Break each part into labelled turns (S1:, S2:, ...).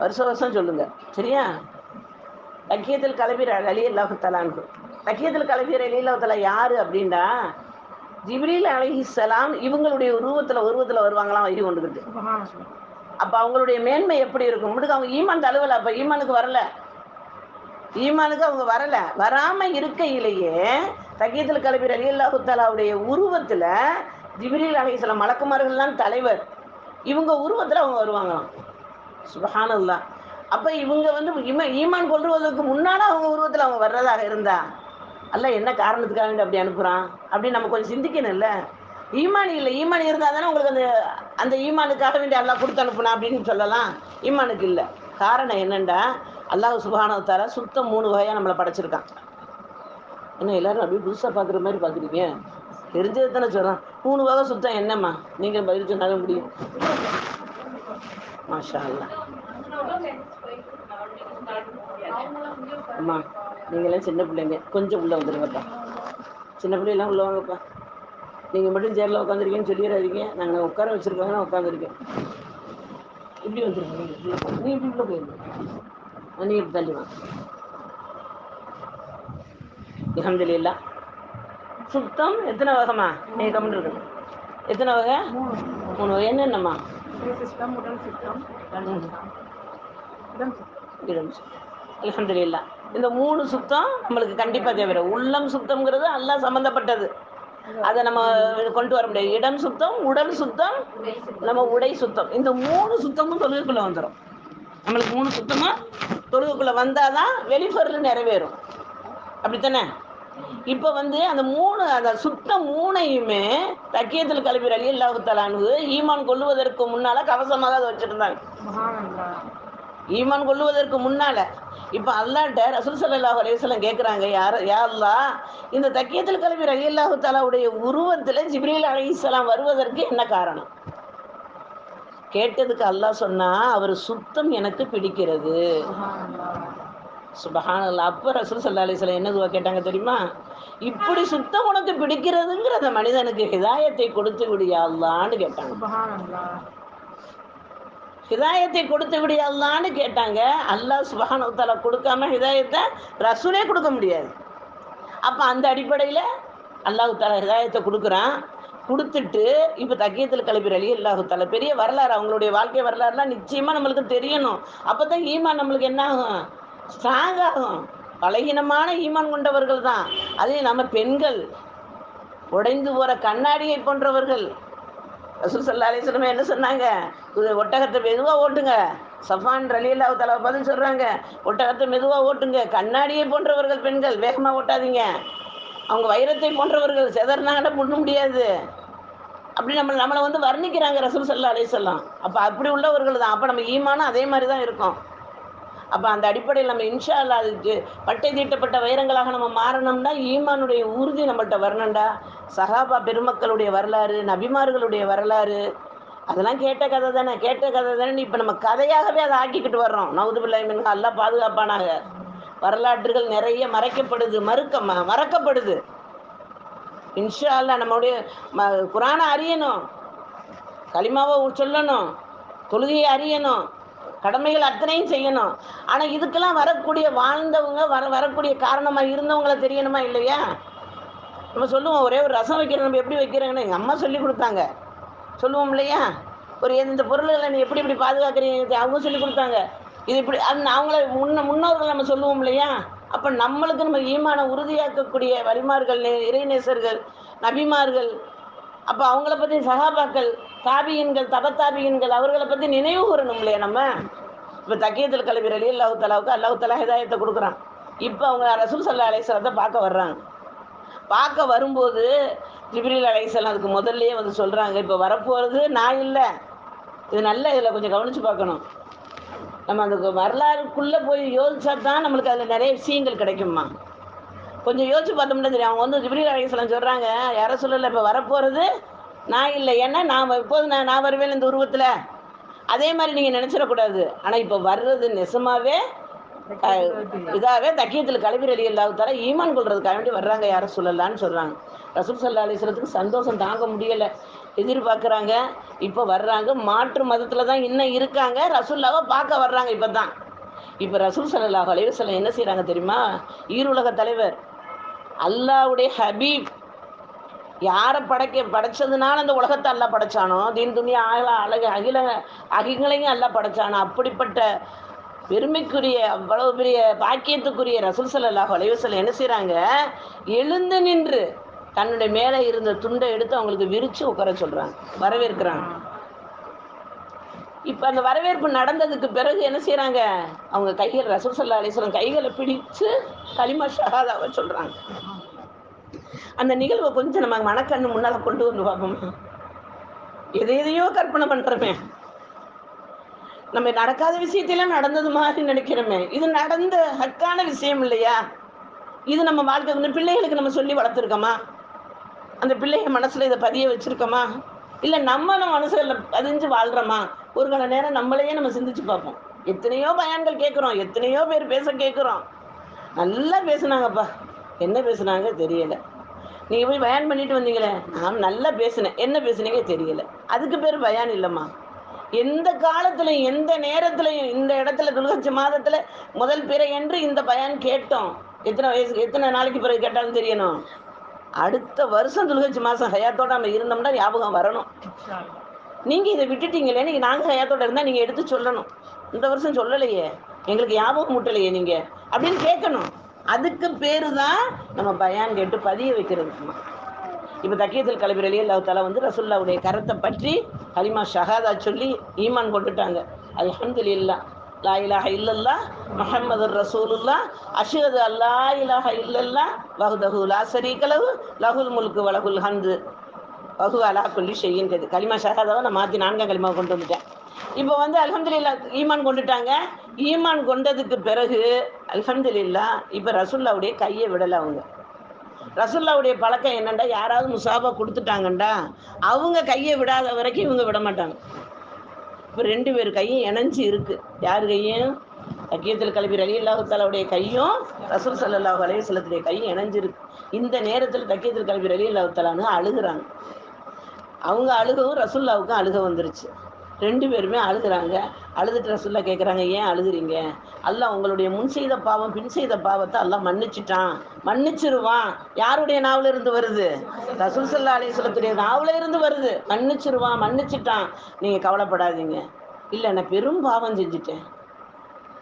S1: வருஷம் வருஷம் சொல்லுங்க. சரியா? லக்கியத்தில் கலவீர அலி அல்லாஹுத்தலான்னு லக்கியத்தில் கலவீர அலி அல்லாஹுத்தலா யாரு அப்படின்னா ஜிப்ரீல் அலிஹிசலாம் இவங்களுடைய உருவத்துல உருவத்துல வருவாங்களாம் வயிறு கொண்டுக்கிட்டு அப்ப அவங்களுடைய மேன்மை எப்படி இருக்கும்? முடிக்கு அவங்க ஈமான் தழுவல அப்ப ஈமானுக்கு வரல. ஈமானுக்கு அவங்க வரல. வராம இருக்கையிலேயே தக்கியத்தில் கலபீர் அலி அல்லாஹுத்தாலாவுடைய உருவத்துல ஜிப்ரீல் அலைஹிஸ்ஸலாம் மலக்குமார்கள்லாம் தலைவர். இவங்க உருவத்தில் அவங்க வருவாங்களாம் சுபஹானல்லா. அப்போ இவங்க வந்து ஈமா ஈமான் கொள்வதற்கு முன்னால் அவங்க உருவத்தில் அவங்க வர்றதாக இருந்தா அல்ல என்ன காரணத்துக்காக வேண்டி அப்படி அனுப்புகிறான் அப்படின்னு நம்ம கொஞ்சம் சிந்திக்கணும்ல. ஈமான் இல்லை. ஈமான் இருந்தால் தானே உங்களுக்கு அந்த அந்த ஈமானுக்காக வேண்டி அல்லா கொடுத்து அனுப்புனா அப்படின்னு சொல்லலாம். ஈமானுக்கு இல்லை. காரணம் என்னண்டா? அல்லாஹ் சுபானவத்தால சுத்தம் மூணு வகையாக நம்மளை படைச்சிருக்கான். என்ன எல்லாரும் அப்படியே புதுசாக பார்க்குற மாதிரி பார்க்குறீங்க? தெரிஞ்சது தானே சொல்கிறேன் மூணு வகை சுத்தம் என்னம்மா நீங்கள் பதில் சொன்னாலும் முடியும் மாஷா அல்லா அம்மா நீங்களாம் சின்ன பிள்ளைங்க கொஞ்சம் உள்ளே வந்துடுங்கப்பா சின்ன பிள்ளைலாம் உள்ள வாங்கப்பா நீங்கள் மட்டும் சேரில் உட்காந்துருக்கீங்கன்னு சொல்லிடாதீங்க நாங்கள் உட்கார வச்சுருக்காங்க நான் உட்காந்துருக்கேன் இப்படி வந்துருக்கீங்க நீ இப்படி உள்ளே போயிருங்க நீங்கள் இப்படி தள்ளி வாங்க சுத்தம் எத்தனை வகைம்மா? நீங்கள் கம்மன் இருக்கணும் எத்தனை வகை? மூணு வகை. என்னென்னம்மா?
S2: சிஸ்டம் உடல் சிஸ்டம் இடம்
S1: இந்த மூணு சுத்தம் நம்மளுக்கு கண்டிப்பாக தேவை. உள்ளம் சுத்தம்ங்கிறது எல்லாம் சம்மந்தப்பட்டது அதை நம்ம கொண்டு வர முடியாது. இடம் சுத்தம் உடல் சுத்தம் நம்ம உடை சுத்தம். இந்த மூணு சுத்தமும் தொழுகைக்குள்ள வந்துடும் நம்மளுக்கு மூணு சுத்தமும் தொழுகைக்குள்ள வந்தாதான் வெளிப்பொருள் நிறைவேறும். அப்படித்தானே? இப்போ வந்து அந்த மூணு அந்த சுத்தம் மூணையுமே தக்கியத்தில் கல்வி அலி அல்லாஹுத்தலானு ஈமான் கொள்ளுவதற்கு முன்னால கவசமாக அதை வச்சிருந்தாங்க. ஈமான் கொள்ளுவதற்கு முன்னால. இப்போ அல்லாட்ட ரசூல் அலைஹி வஸல்லம் கேட்குறாங்க யார் யா அல்லாஹ் இந்த தக்கியத்தில் கல்வி ரலி அல்லாஹு தாலாவுடைய உருவத்தில் ஜிப்ரீல் அலைஹிஸ்ஸலாம் வருவதற்கு என்ன காரணம்? கேட்டதுக்கு அல்லாஹ் சொன்னா அவர் சுத்தம் எனக்கு பிடிக்கிறது. சுபஹானல்லா அப்போ ரசூல் சல்லா அலிஸ்லாம் என்ன துவா கேட்டாங்க தெரியுமா? இப்படி சுத்தம் உனக்கு பிடிக்கிறதுங்கிற அந்த மனிதனுக்கு ஹிதாயத்தை கொடுத்து விடியா அல்லான்னு கேட்டாங்க. ஹிதாயத்தை கொடுத்து விடியா அல்லான்னு கேட்டாங்க. அல்லாஹ் சுபஹானஹு தஆலா கொடுக்காம ஹிதாயத்தை ரசூலே கொடுக்க முடியாது. அப்போ அந்த அடிப்படையில் அல்லாஹ் தாலா ஹிதாயத்தை கொடுக்குறான். கொடுத்துட்டு இப்போ தக்கியத்தில் கலப்பி அலி அல்லாஹு தாலா பெரிய வரலாறு. அவங்களுடைய வாழ்க்கை வரலாறுலாம் நிச்சயமாக நம்மளுக்கு தெரியணும். அப்போ தான் ஈமான் நம்மளுக்கு என்ன ஆகும் ஸ்ட்ராங் ஆகும் பலகீனமான ஈமான் கொண்டவர்கள் தான் அதே நம்ம பெண்கள் உடைந்து போகிற கண்ணாடியை போன்றவர்கள். ரசூல் சல்லா அலிஸ்லமே என்ன சொன்னாங்க? இது ஒட்டகத்தை மெதுவாக ஓட்டுங்க. சஃபான் ரலியல்லாஹு தலா பதில் சொல்கிறாங்க ஒட்டகத்தை மெதுவாக ஓட்டுங்க. கண்ணாடியை போன்றவர்கள் பெண்கள் வேகமாக ஓட்டாதீங்க. அவங்க வைரத்தை போன்றவர்கள் செதறினாங்கன்னா பண்ண முடியாது. அப்படி நம்ம நம்மளை வந்து வர்ணிக்கிறாங்க ரசூல் சல்லா அலிசல்லாம் அப்போ அப்படி உள்ளவர்கள் தான். அப்போ நம்ம ஈமானம் அதே மாதிரி தான் இருக்கும். அப்போ அந்த அடிப்படையில் நம்ம இன்ஷா அல்லா அதுக்கு பட்டை தீட்டப்பட்ட வைரங்களாக நம்ம மாறணும்னா ஈமானுடைய உறுதி நம்மள்கிட்ட வரணும்டா. சஹாபா பெருமக்களுடைய வரலாறு நபிமார்களுடைய வரலாறு அதெல்லாம் கேட்ட கதை தானே. கேட்ட கதை தானே. இப்போ நம்ம கதையாகவே அதை ஆக்கிக்கிட்டு வர்றோம். நவுதுபில்லாய் மின்ஹா எல்லாம் பாதுகாப்பானாக. வரலாற்றுகள் நிறைய மறைக்கப்படுது. மறுக்க ம- மறக்கப்படுது. இன்ஷா அல்லா நம்மளுடைய ம குரானை அறியணும். களிமாவை சொல்லணும். தொழுகையை அறியணும். கடமைகள் அத்தனையும் செய்யணும். ஆனால் இதுக்கெல்லாம் வரக்கூடிய வாழ்ந்தவங்க வர வரக்கூடிய காரணமாக இருந்தவங்கள தெரியணுமா இல்லையா? நம்ம சொல்லுவோம் ஒரே ஒரு ரசம் வைக்கிறோம் நம்ம எப்படி வைக்கிறாங்கன்னு எங்கள் அம்மா சொல்லி கொடுத்தாங்க. சொல்லுவோம் இல்லையா? ஒரு இந்த பொருள்களை நீ எப்படி இப்படி பாதுகாக்கிறீங்க? அவங்க சொல்லி கொடுத்தாங்க. இது இப்படி அந்த அவங்கள முன்ன முன்னோர்கள் நம்ம சொல்லுவோம் இல்லையா? அப்போ நம்மளுக்கு நம்ம ஈமான உறுதியாக்கக்கூடிய வரிமார்கள் நே- இறைநேசர்கள் நபிமார்கள் அப்போ அவங்கள பற்றி சகாபாக்கள் தாபியன்கள் தபத்தாபியன்கள் அவர்களை பற்றி நினைவு கூறணும் இல்லையா நம்ம. இப்போ தக்கியத்தில் கல்வி அலி அல்லாஹு தலாவுக்கு அல்லாஹு தலா ஹிதாயத்தை கொடுக்குறான். இப்போ அவங்க ரசூல் சல்லா அலைசலத்தை பார்க்க வர்றாங்க. பார்க்க வரும்போது ஜிப்ரில் அலைசலம் அதுக்கு முதல்லையே வந்து சொல்கிறாங்க இப்போ வரப்போகிறது நான் இல்லை. இது நல்ல இதில் கொஞ்சம் கவனித்து பார்க்கணும். நம்ம அந்த வரலாறுக்குள்ளே போய் யோசிச்சா தான் நம்மளுக்கு அதில் நிறைய விஷயங்கள் கிடைக்குமா கொஞ்சம் யோசிச்சு பார்த்தோம்னா தெரியும். அவங்க வந்து ஜிப்ரில் அலைசலம் சொல்கிறாங்க யார சொல்லலை இப்போ வரப்போகிறது நான் இல்லை. ஏன்னா நான் இப்போது நான் நான் வருவேன் இந்த உருவத்தில். அதே மாதிரி நீங்கள் நினச்சிடக்கூடாது. ஆனால் இப்போ வர்றது நெசமாகவே இதாகவே தக்கியத்தில் கலவீர் அலி அல்லாஹால ஈமான் கொள்றதுக்காக வேண்டி வர்றாங்க யாரும் சொல்லலான்னு சொல்கிறாங்க ரசூல் சல்லா அலிஸ்லத்துக்கு சந்தோஷம் தாங்க முடியலை. எதிர்பார்க்குறாங்க இப்போ வர்றாங்க. மாற்று மதத்தில் தான் இன்னும் இருக்காங்க. ரசூல்லாவை பார்க்க வர்றாங்க இப்போ தான் இப்போ ரசூல் சல்லாஹ் அலைவசல்லம் என்ன செய்கிறாங்க தெரியுமா? ஈருலக தலைவர் அல்லாவுடைய ஹபீப் யாரை படைக்க படைச்சதுனால அந்த உலகத்தை அல்லாஹ் படைச்சானோ? தீன் துணியா அகல அழகு அகில அகிங்களையும் அல்லாஹ் படைச்சானோ? அப்படிப்பட்ட பெருமைக்குரிய அவ்வளவு பெரிய பாக்கியத்துக்குரிய ரசூல் சல்லாஹ் அலைவசல்லம் என்ன செய்கிறாங்க எழுந்து நின்று தன்னுடைய மேலே இருந்த துண்டை எடுத்து அவங்களுக்கு விரித்து உட்கார சொல்கிறாங்க வரவேற்கிறாங்க. இப்போ அந்த வரவேற்பு நடந்ததுக்கு பிறகு என்ன செய்கிறாங்க அவங்க கைகள் ரசூல் சல்லா அலிஸ்லாம் கைகளை பிடிச்சு களிமா ஷஹாதாவை சொல்கிறாங்க அந்த நிகழ்வை கொஞ்சம் நம்ம மனக்கண்ணு முன்னால் கொண்டு வந்து பார்ப்போம். எதை எதையோ கற்பனை பண்ணுறோமே நம்ம நடக்காத விஷயத்தையெல்லாம் நடந்தது மாதிரி நினைக்கிறோமே. இது நடந்த ஹக்கான விஷயம் இல்லையா? இது நம்ம வாழ்க்கை வந்து பிள்ளைகளுக்கு நம்ம சொல்லி வளர்த்துருக்கோமா? அந்த பிள்ளைங்க மனசில் இதை பதிய வச்சுருக்கோமா? இல்லை நம்ம நம்ம மனசில் பதிஞ்சு வாழ்கிறோமா ஒரு கால நேரம் நம்மளையே நம்ம சிந்திச்சு பார்ப்போம். எத்தனையோ பயான்கள் கேட்குறோம். எத்தனையோ பேர் பேச கேட்குறோம். நல்லா பேசுனாங்கப்பா. என்ன பேசுனாங்க தெரியலை. நீங்கள் போய் பயான் பண்ணிட்டு வந்தீங்களே? நான் நல்லா பேசினேன். என்ன பேசுனீங்க தெரியல. அதுக்கு பேர் பயான் இல்லைம்மா. எந்த காலத்துலையும் எந்த நேரத்துலையும் இந்த இடத்துல துல்கட்சி மாதத்தில் முதல் பிற என்று இந்த பயான் கேட்டோம். எத்தனை வயசு எத்தனை நாளைக்கு பிறகு கேட்டாலும் தெரியணும். அடுத்த வருஷம் துல்கட்சி மாதம் ஹயாத்தோட நம்ம இருந்தோம்னா ஞாபகம் வரணும். நீங்கள் இதை விட்டுட்டீங்களே நீங்கள் நாங்கள் ஹயாத்தோட இருந்தால் நீங்கள் எடுத்து சொல்லணும். இந்த வருஷம் சொல்லலையே. எங்களுக்கு ஞாபகம் முட்டலையே நீங்கள் அப்படின்னு கேட்கணும். அதுக்கு பேரு தான் நம்ம பயான் கேட்டு பதிய வைக்கிறது. இப்போ தக்கியத்தில் கலைவர் அலி அல்லா தலா வந்து ரசுல்லாவுடைய கரத்தை பற்றி கலிமா ஷஹாதா சொல்லி ஈமான் கொண்டுட்டாங்க அல்ஹம்துலில்லா லா இலாஹ இல்லல்லா முஹம்மது ரசூலுல்லா அஷது அல்லா இலாஹ இல்லல்லா வஹ்தஹு லா ஷரீக லகுல் லஹுல் முல்கு வலகுல் ஹந்து வகு அலா கொல்லி செய்கின்றது களிமா ஷஹாதாவை நான் மாற்றி நான்காம் களிமா கொண்டு வந்துட்டேன். இப்போ வந்து அல்ஹம்துலில்லா ஈமான் கொண்டுட்டாங்க. ஈமான் கொண்டதுக்கு பிறகு அல்ஹம்துலில்லா இப்போ ரசுல்லாவுடைய கையை விடலை அவங்க. ரசுல்லாவுடைய பழக்கம் என்னண்டா? யாராவது முசாபா கொடுத்துட்டாங்கண்டா? அவங்க கையை விடாத வரைக்கும் இவங்க விட மாட்டாங்க. இப்போ ரெண்டு பேர் கையும் இணைஞ்சு இருக்கு. யார் கையும்? அக்கியத்தில் கல்வி அலி அல்லாஹாலாவுடைய கையும் ரசூல் சல்லாஹ் அலையத்துடைய கையும் இணைஞ்சிருக்கு இந்த நேரத்தில் தக்கியத்தில் கல்வி அலி அல்லாஹாலான்னு அழுகுறாங்க. அவங்க அழுகவும் ரசுல்லாவுக்கும் அழுக வந்துருச்சு. ரெண்டு பேருமே அழுகுறாங்க. அழுதுட்டு ரசுல்லா கேட்குறாங்க ஏன் அழுகுறீங்க? அல்லாஹ் உங்களுடைய முன் செய்த பாவம் பின் செய்த பாவத்தை எல்லாம் மன்னிச்சிட்டான். மன்னிச்சிருவான். யாருடைய நாவல இருந்து வருது? ரசூல் சல்லா அலிஸ்வலத்துடைய நாவல இருந்து வருது. மன்னிச்சிருவான் மன்னிச்சிட்டான். நீங்கள் கவலைப்படாதீங்க. இல்லை நான் பெரும் பாவம் செஞ்சுட்டேன்.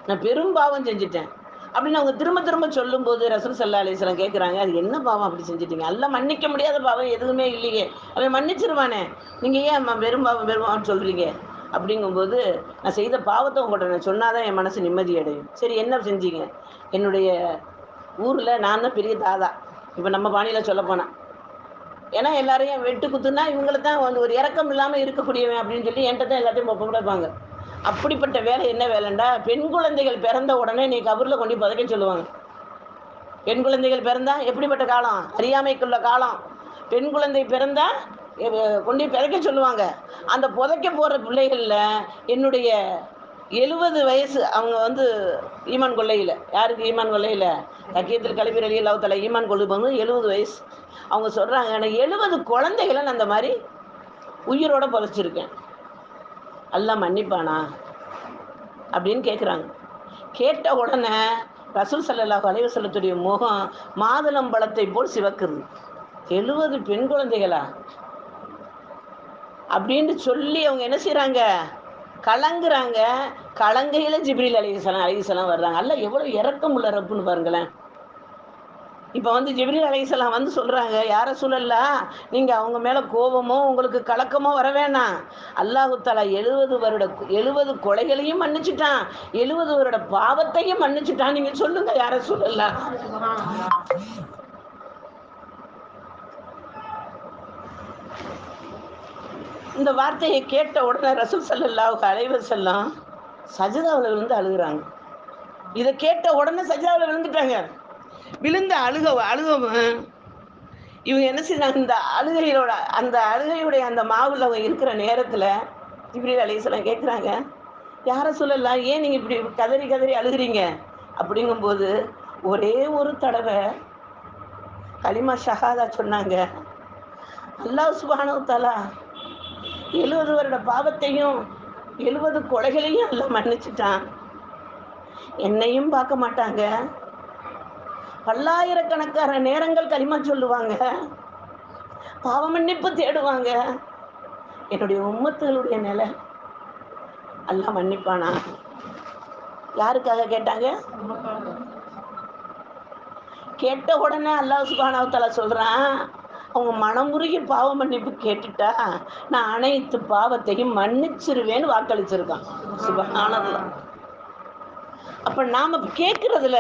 S1: நான் பெரும் பாவம் செஞ்சுட்டேன். அப்படின்னு அவங்க திரும்ப திரும்ப சொல்லும்போது ரசூல் சல்லா அலிஸ்லாம் கேட்குறாங்க அது என்ன பாவம் அப்படி செஞ்சிட்டீங்க? எல்லாம் மன்னிக்க முடியாத பாவம் எதுவுமே இல்லையே. அவன் மன்னிச்சிருவானே. நீங்கள் ஏன் பெரும் பாவம் பெரும் பாவம்னு சொல்கிறீங்க அப்படிங்கும்போது நான் செய்த பாவத்தை உங்கள்கிட்ட நான் சொன்னாதான் என் மனசு நிம்மதி அடையும். சரி என்ன செஞ்சீங்க? என்னுடைய ஊரில் நான் தான் பெரிய தாதா. இப்போ நம்ம பாணியில் சொல்ல போனால் ஏன்னா எல்லாரையும் வெட்டு குத்துனா இவங்களை தான் வந்து ஒரு இறக்கம் இல்லாமல் இருக்கக்கூடியவன் அப்படின்னு சொல்லி என்கிட்ட தான் எல்லாத்தையும் கொடுப்பாங்க அப்படிப்பட்ட வேலை என்ன வேலைண்டா பெண் குழந்தைகள் பிறந்த உடனே நீ கபரில் கொண்டு புதைக்க சொல்லுவாங்க. பெண் குழந்தைகள் பிறந்தா எப்படிப்பட்ட காலம்? அறியாமைக்குள்ள காலம். பெண் குழந்தை பிறந்தா கொண்டு பிறக்க சொல்லுவாங்க. அந்த புதைக்க போகிற பிள்ளைகளில் என்னுடைய எழுபது வயசு அவங்க வந்து ஈமான் கொள்ளையில். யாருக்கு ஈமான் கொள்ளையில்? தக்கியத்தில் கல்வி அலி தலை ஈமான் கொள்ளுபவங்க எழுபது வயசு. அவங்க சொல்கிறாங்க எனக்கு எழுபது குழந்தைகளை நான் அந்த மாதிரி உயிரோட பொழைச்சிருக்கேன் எல்லாம் மன்னிப்பானா? அப்படின்னு கேட்குறாங்க கேட்ட உடனே ரசூல் சல்லாஹ் அலைஹி செல்லத்துடைய முகம் மாதுளம்பழத்தை போல் சிவக்குது. எழுபது பெண் குழந்தைகளா? அப்படின்னு சொல்லி அவங்க என்ன செய்கிறாங்க கலங்குறாங்க. கலங்கையில் ஜிப்ரில் அலிசலாம் அலிசலாம் வர்றாங்க. அல்ல எவ்வளோ இறக்கம் உள்ள ரப்புன்னு பாருங்களேன். இப்போ வந்து ஜிப்ரில் அலைஹிஸ்ஸலாம் வந்து சொல்கிறாங்க யார சொல்லலா நீங்கள் அவங்க மேலே கோபமோ உங்களுக்கு கலக்கமோ வர வேணாம். அல்லாஹு தாலா எழுபது வருட எழுபது கொலைகளையும் மன்னிச்சிட்டான். எழுபது வருட பாவத்தையும் மன்னிச்சிட்டான். நீங்கள் சொல்லுங்க யார சொல்லலா இந்த வார்த்தையை கேட்ட உடனே ரசூல் சல்லாவுக்கு அலைவர் வஸல்லம் சஜதாவில் விழுந்து அழுகுறாங்க. இதை கேட்ட உடனே சஜதாவில் விழுந்துட்டாங்க விழுந்து அழுக அழுகவன் இவங்க என்ன செய்றாங்க? இந்த அழுகையோட அந்த அழுகையுடைய அந்த மாவுல அவங்க இருக்கிற நேரத்தில் இப்படி அலைஹிஸ்ஸலாம் கேட்குறாங்க யாரை சொல்லலாம் ஏன் நீங்கள் இப்படி கதறி கதறி அழுகுறீங்க? அப்படிங்கும்போது ஒரே ஒரு தடவை கலிமா ஷஹாதா சொன்னாங்க அல்லாஹ் சுபானவத்தாலா எழுபது வருட பாவத்தையும் எழுபது கொலைகளையும் எல்லாம் மன்னிச்சிட்டான். என்னையும் பார்க்க மாட்டாங்க. பல்லாயிரக்கணக்கான நேரங்கள் களிமா சொல்லுவாங்க. பாவ மன்னிப்பு தேடுவாங்க. என்னுடைய உம்மத்துகளுடைய நிலை. எல்லாம் மன்னிப்பானா? யாருக்காக கேட்டாங்க? கேட்ட உடனே அல்லாஹ் சுபானாவத்தால சொல்றான் அவங்க மனமுருகி பாவ மன்னிப்பு கேட்டுட்டா நான் அனைத்து பாவத்தையும் மன்னிச்சிருவேன்னு வாக்களிச்சிருக்கான். சுபஹானல்லாஹ் அப்ப நாம கேட்கறதுல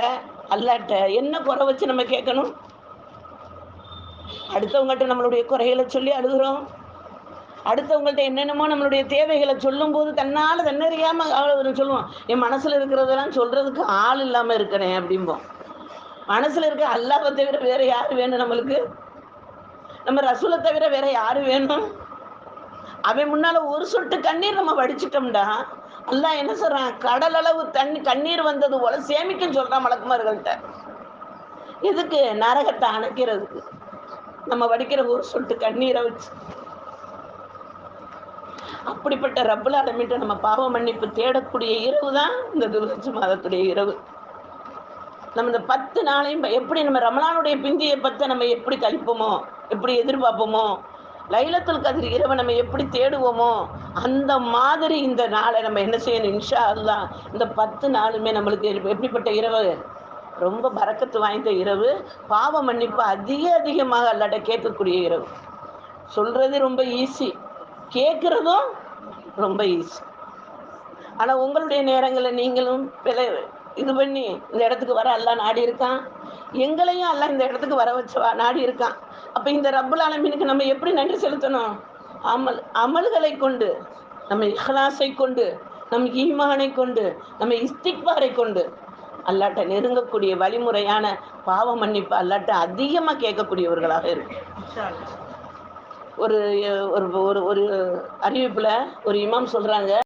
S1: அல்லாட்ட என்ன குறை வச்சு நம்ம கேட்கணும்? அடுத்தவங்கள்ட்ட நம்மளுடைய குறைகளை சொல்லி அழுகுறோம். அடுத்தவங்கள்ட்ட என்னென்னமோ நம்மளுடைய தேவைகளை சொல்லும்போது தன்னால் தன்னறியாம அவ்வளவு சொல்லுவோம் என் மனசுல இருக்கிறதெல்லாம் சொல்றதுக்கு ஆள் இல்லாம இருக்கிறேன் அப்படிம்போம். மனசுல இருக்க அல்லாஹ்வை தவிர வேற யார் வேணும் நம்மளுக்கு? நம்ம ரசூலை தவிர வேற யாரு வேணும்? அவன் முன்னால ஒரு சொட்டு கண்ணீர் நம்ம வடிச்சிட்டோம்டா. அல்லா என்ன சொல்றான்? கடல் அளவு தண்ணி கண்ணீர் வந்தது போல சேமிக்கும் சொல்றான் மலக்குமார்கள்ட்ட. எதுக்கு? நரகத்தை அணைக்கிறதுக்கு. நம்ம வடிக்கிற ஒரு சொட்டு கண்ணீரை வச்சு. அப்படிப்பட்ட ரப்புல அடமிட்டு நம்ம பாவ மன்னிப்பு தேடக்கூடிய இரவு தான் இந்த துர்கட்சி மாதத்துடைய இரவு. நம்ம இந்த பத்து நாளையும் எப்படி நம்ம ரமலானுடைய பிந்திய பத்தை நம்ம எப்படி கழிப்போமோ எப்படி எதிர்பார்ப்போமோ? லைலத்துல் கதிர் இரவை நம்ம எப்படி தேடுவோமோ? அந்த மாதிரி இந்த நாளை நம்ம என்ன செய்யணும்? இன்ஷா அல்லா இந்த பத்து நாளுமே நம்மளுக்கு எப்படிப்பட்ட இரவு? ரொம்ப பறக்கத்து வாய்ந்த இரவு பாவ மன்னிப்பு அதிக அதிகமாக அல்லாட்ட கேட்கக்கூடிய இரவு. சொல்றது ரொம்ப ஈஸி கேட்குறதும் ரொம்ப ஈஸி ஆனால் உங்களுடைய நேரங்களில் நீங்களும் விலை இது பண்ணி இந்த இடத்துக்கு வர எல்லாம் நாடி இருக்கான். எங்களையும் எல்லாம் இந்த இடத்துக்கு வர வச்சு வா- நாடி இருக்கான். அப்போ இந்த ரப்புல் ஆலமீனுக்கு நம்ம எப்படி நன்றி செலுத்தணும்? அமல் அமல்களை கொண்டு நம்ம இஹ்லாஸை கொண்டு நம் ஈமானை கொண்டு நம்ம இஸ்திக்பாரை கொண்டு அல்லாட்ட நெருங்கக்கூடிய வழிமுறையான பாவ மன்னிப்பு அல்லாட்ட அதிகமாக கேட்கக்கூடியவர்களாக இருக்கும் ஒரு ஒரு ஒரு அறிவிப்பில் ஒரு இமாம் சொல்கிறாங்க